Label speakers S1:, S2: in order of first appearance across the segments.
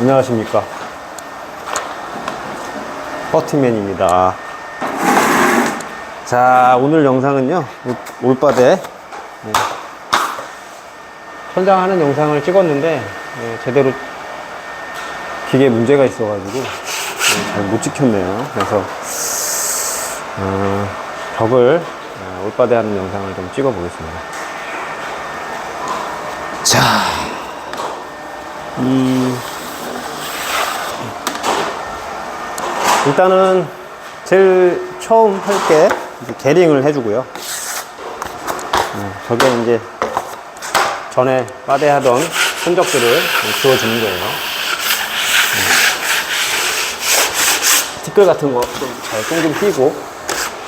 S1: 안녕하십니까. 버팅맨입니다. 자, 오늘 영상은요, 올- 올바대. 네. 선장하는 영상을 찍었는데, 네, 제대로 기계에 문제가 있어가지고, 네, 잘못 지켰네요. 그래서, 어, 벽을 어, 올바대 하는 영상을 좀 찍어 보겠습니다. 자, 이, 일단은 제일 처음 할게 게링을 해주고요. 어, 저게 이제 전에 빠대 하던 흔적들을 지워주는 거예요. 음. 티끌 같은 거 좀잘똥좀 띄고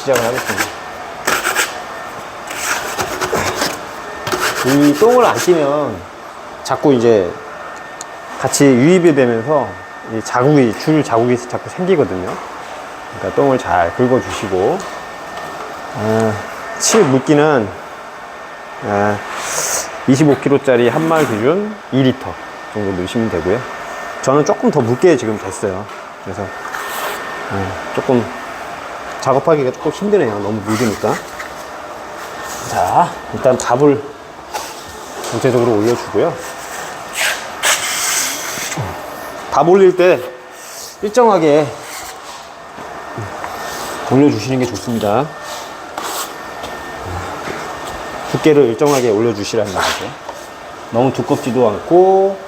S1: 시작을 하겠습니다. 이 똥을 안 띄면 자꾸 이제 같이 유입이 되면서 이 자국이, 줄 자국이 자꾸 생기거든요. 그러니까 똥을 잘 긁어주시고, 아, 칠 물기는 아, 25kg짜리 한 말 기준 2리터 정도 넣으시면 되고요. 저는 조금 더 묽게 지금 됐어요. 그래서 아, 조금 작업하기가 조금 힘드네요. 너무 묽으니까. 자, 일단 밥을 전체적으로 올려주고요. 밥 올릴 때 일정하게 올려주시는 게 좋습니다. 두께를 일정하게 올려주시라는 거죠. 너무 두껍지도 않고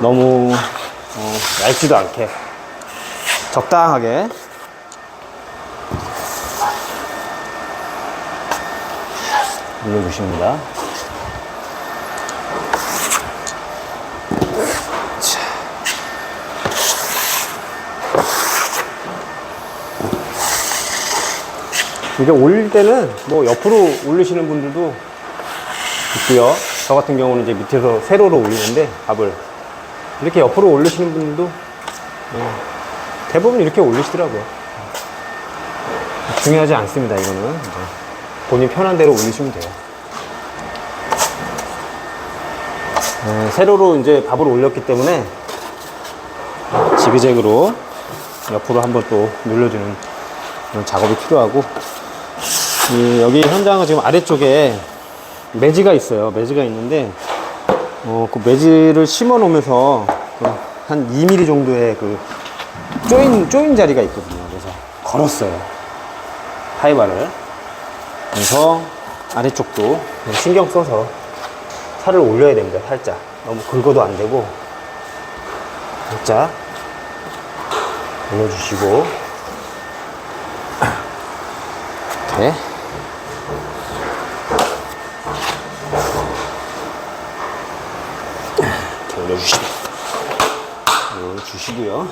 S1: 너무 어, 얇지도 않게 적당하게 올려주십니다. 이게 올릴 때는 뭐 옆으로 올리시는 분들도 있고요. 저 같은 경우는 이제 밑에서 세로로 올리는데 밥을 이렇게 옆으로 올리시는 분들도 어, 대부분 이렇게 올리시더라고요. 중요하지 않습니다. 이거는 본인 편한 대로 올리시면 돼요. 어, 세로로 이제 밥을 올렸기 때문에 지그재그로 옆으로 한번 또 눌러주는 작업이 필요하고 이 여기 현장은 지금 아래쪽에 매지가 있어요. 매지가 있는데 어, 그 매지를 심어 놓으면서 그 한 2mm 정도의 그 조인 조인 자리가 있거든요. 그래서 걸었어요. 타이바를. 그래서 아래쪽도 신경 써서 살을 올려야 됩니다. 살짝 너무 긁어도 안 되고 살짝 올려주시고 이렇게 이렇게 올려주시고 올려주시고요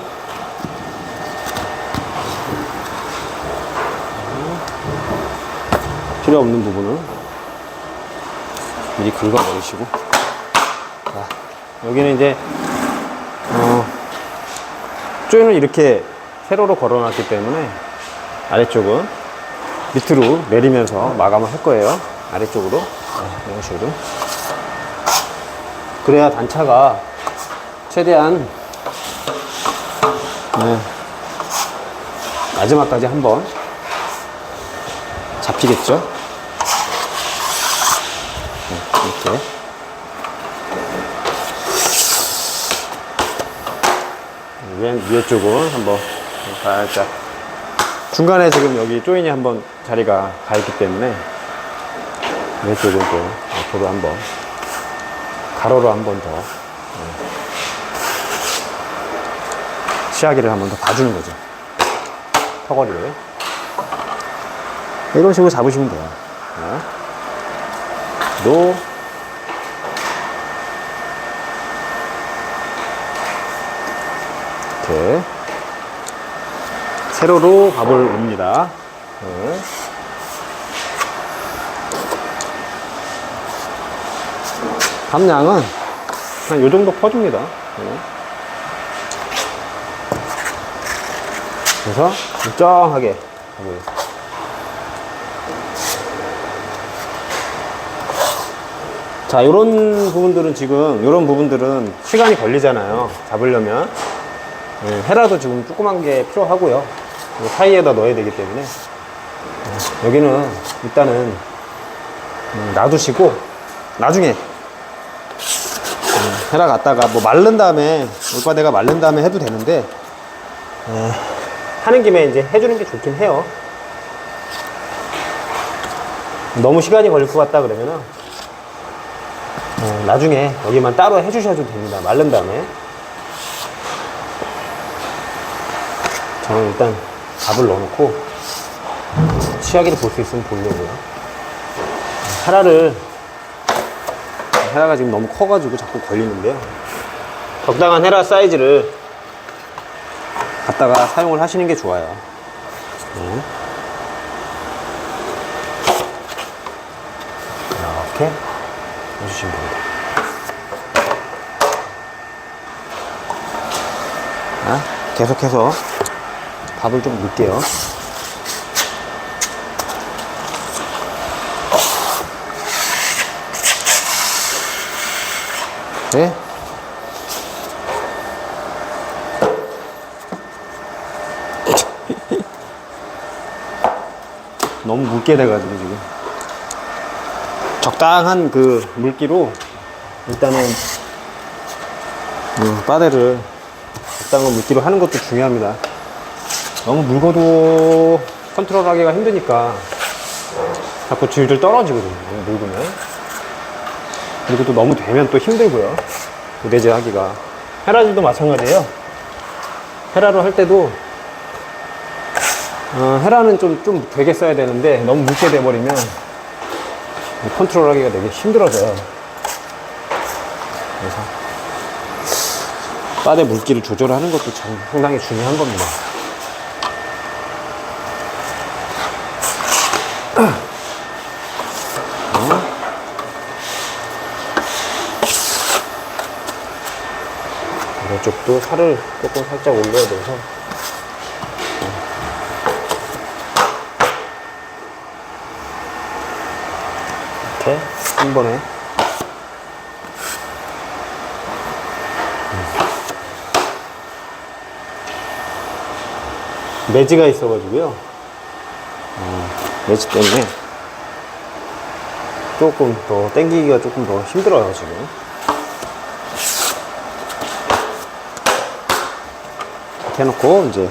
S1: 필요 없는 부분은 미리 긁어버리시고 자, 여기는 이제 어, 조인을 이렇게 세로로 걸어놨기 때문에 아래쪽은 밑으로 내리면서 마감을 할 거예요. 아래쪽으로. 네, 이런 식으로. 그래야 단차가 최대한 네, 마지막까지 한번 잡히겠죠? 네, 이렇게. 위에, 위에 쪽은 한번 살짝 중간에 지금 여기 조인이 한번 자리가 가 있기 때문에 왼쪽은 또 앞으로 한번 가로로 한번 더 네. 시야기를 한 번 더 봐주는 거죠 턱걸이를 이런 식으로 잡으시면 돼요 네. 노 이렇게 세로로 밥을 옵니다. 네. 밥량은 한 요 정도 퍼줍니다. 네. 그래서 일정하게 자, 이런 부분들은 지금, 이런 부분들은 시간이 걸리잖아요. 잡으려면. 예, 헤라도 지금 조그만 게 필요하고요. 이 사이에다 넣어야 되기 때문에. 어, 여기는 일단은 음, 놔두시고, 나중에 음, 헤라 갔다가 뭐 마른 다음에, 올바데가 마른 다음에 해도 되는데, 예, 하는 김에 이제 해주는 게 좋긴 해요. 너무 시간이 걸릴 것 같다 그러면은 어, 나중에 여기만 따로 해주셔도 됩니다. 마른 다음에 저는 일단 밥을 넣어놓고 치약이를 볼 수 있으면 보려고요. 하나를 헤라가 지금 너무 커가지고 자꾸 걸리는데요. 적당한 헤라 사이즈를 갖다가 사용을 하시는 게 좋아요. 네. 이렇게 해주시면 됩니다. 자, 계속해서 밥을 좀 넣을게요. 네. 너무 묽게 돼가지고 지금. 적당한 그 물기로 일단은 음, 빠데를 적당한 물기로 하는 것도 중요합니다. 너무 묽어도 컨트롤하기가 힘드니까 자꾸 질질 떨어지거든요. 묽으면. 그리고 또 너무 되면 또 힘들고요. 우대제 하기가. 헤라질도 마찬가지예요. 헤라로 할 때도 어, 헤라는 좀, 좀 되게 써야 되는데 너무 묽게 돼버리면 컨트롤 하기가 되게 힘들어져요. 그래서 빠데 물기를 조절하는 것도 참 상당히 중요한 겁니다. 이쪽도 살을 조금 살짝 올려야 돼서 이렇게 한 번에 매지가 있어가지고요. 어, 매지 때문에 조금 더 땡기기가 조금 더 힘들어요 지금. 이렇게 해놓고 이제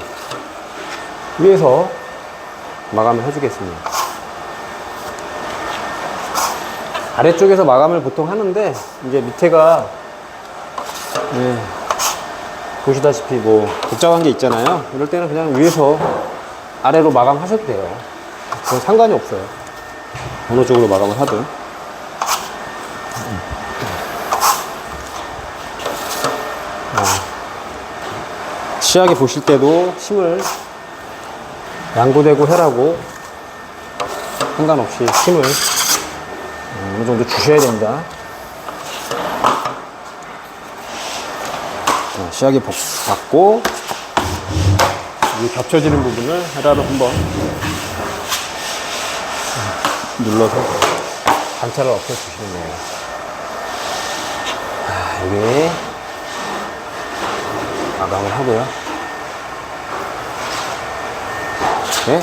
S1: 위에서 마감을 해주겠습니다. 아래쪽에서 마감을 보통 하는데 이제 밑에가 네, 보시다시피 뭐 복잡한 게 있잖아요. 이럴 때는 그냥 위에서 아래로 마감하셔도 돼요. 그건 상관이 없어요. 어느 쪽으로 마감을 하든. 시야게 보실 때도 힘을 양보되고 해라고 상관없이 힘을 음, 어느 정도 주셔야 됩니다. 자, 시야게 복- 받고 이 겹쳐지는 부분을 헤라로 한번 눌러서 관찰을 없애주시면 돼요. 아, 여기 마감을 하고요. 네.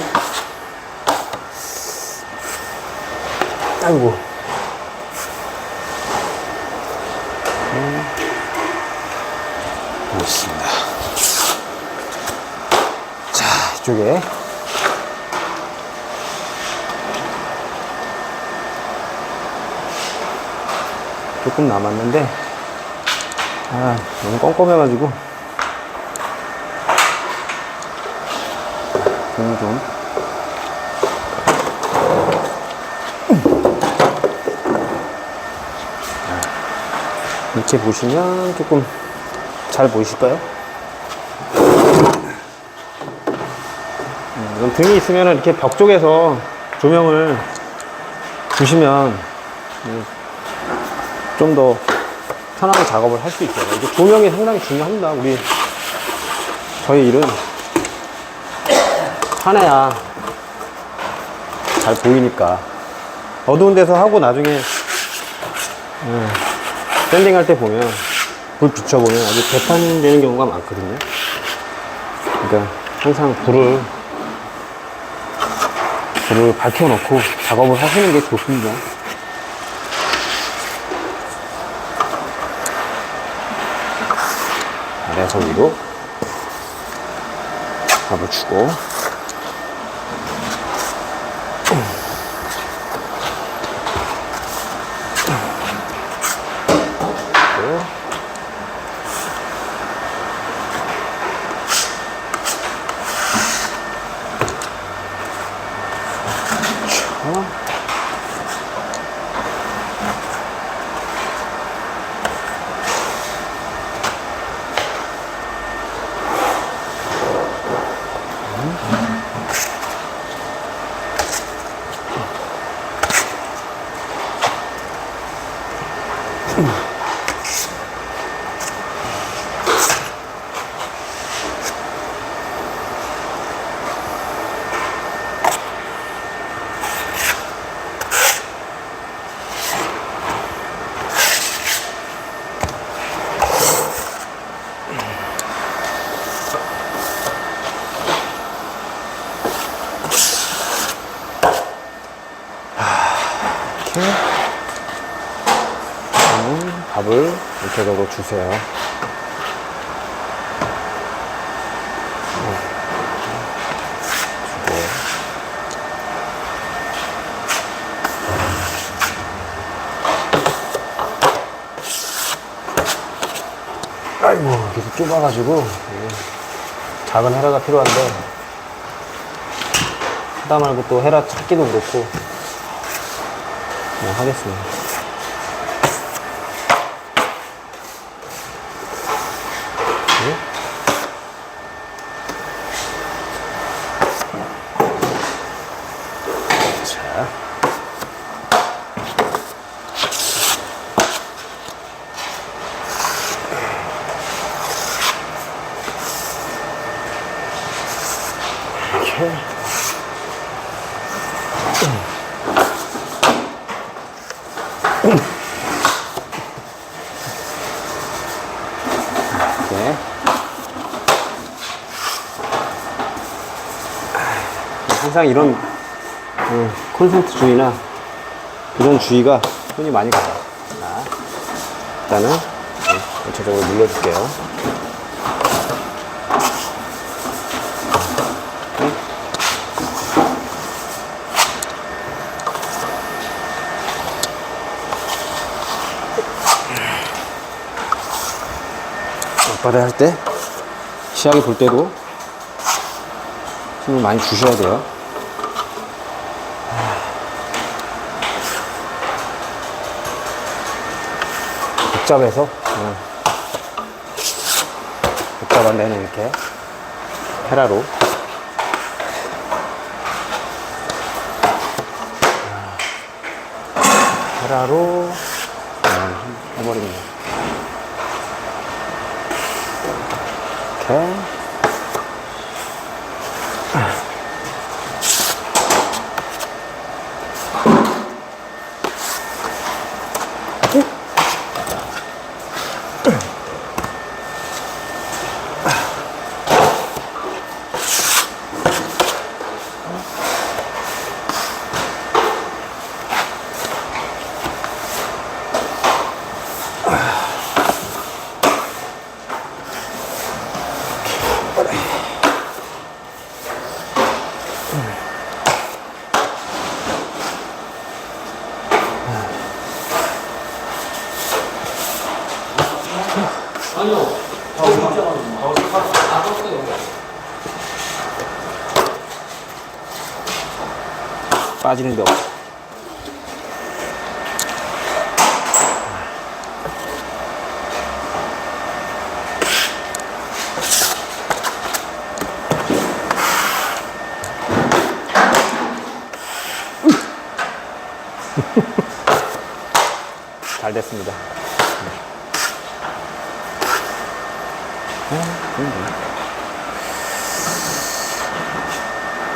S1: 아이고. 됐습니다. 자, 이쪽에. 조금 남았는데, 아, 너무 껌껌해가지고. 공 좀. 이렇게 보시면 조금 잘 보이실까요? 음, 등이 있으면 이렇게 벽 쪽에서 조명을 주시면 좀 더 편하게 작업을 할 수 있어요. 이게 조명이 상당히 중요합니다. 우리 저희 일은 하나야 잘 보이니까 어두운 데서 하고 나중에 샌딩 할 때 보면 불 비춰보면 아주 개판되는 경우가 많거든요. 그러니까 항상 불을 불을 밝혀놓고 작업을 하시는 게 좋습니다. 아래에서 위로 밥을 주고 또 자. 이렇게 그러면 밥을 이렇게 넣어 주세요. 주고 아이고 계속 좁아가지고 작은 헤라가 필요한데 하다 말고 또 헤라 찾기도 그렇고 네, 하겠습니다. 네. 항상 이런 어, 콘센트 주의나 이런 주의가 손이 많이 가요. 자, 일단은 네, 전체적으로 눌러줄게요. 앞바다 할 때, 시야게 볼 때도 힘을 많이 주셔야 돼요. 복잡해서, 어. 복잡한 데는 이렇게 헤라로. 헤라로 어, 해버립니다. 이 빠지는 데 없어. 잘 됐습니다.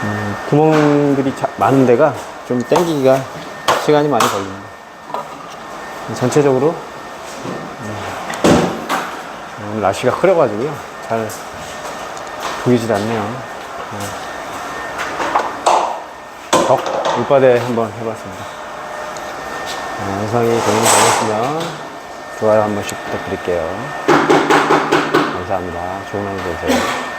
S1: 음, 구멍들이 자- 많은 데가 좀 땡기기가 시간이 많이 걸립니다. 전체적으로 음, 오늘 날씨가 흐려가지고요. 잘 보이질 않네요. 네. 덕 물바대 한번 해봤습니다. 네, 영상이 도움이 되셨으면 좋아요 한 번씩 부탁드릴게요. 감사합니다. 좋은 하루 되세요.